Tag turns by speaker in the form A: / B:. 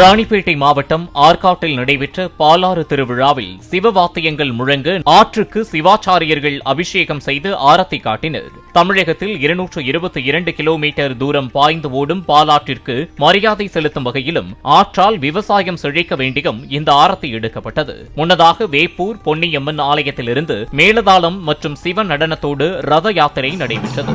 A: Ranipet மாவட்டம் ஆற்காட்டில் நடைபெற்ற பாலாறு திருவிழாவில் சிவவாத்தியங்கள் முழங்க ஆற்றுக்கு சிவாச்சாரியர்கள் அபிஷேகம் செய்து ஆரத்தி காட்டினர். தமிழகத்தில் இருநூற்று இருபத்தி இரண்டு கிலோமீட்டர் தூரம் பாய்ந்து ஓடும் பாலாற்றிற்கு மரியாதை செலுத்தும் வகையிலும் ஆற்றால் விவசாயம் செழிக்க வேண்டியும் இந்த ஆரத்தி எடுக்கப்பட்டது. முன்னதாக வேப்பூர் பொன்னியம்மன் ஆலயத்திலிருந்து மேலதாளம் மற்றும் சிவ நடனத்தோடு ரத யாத்திரை நடைபெற்றது.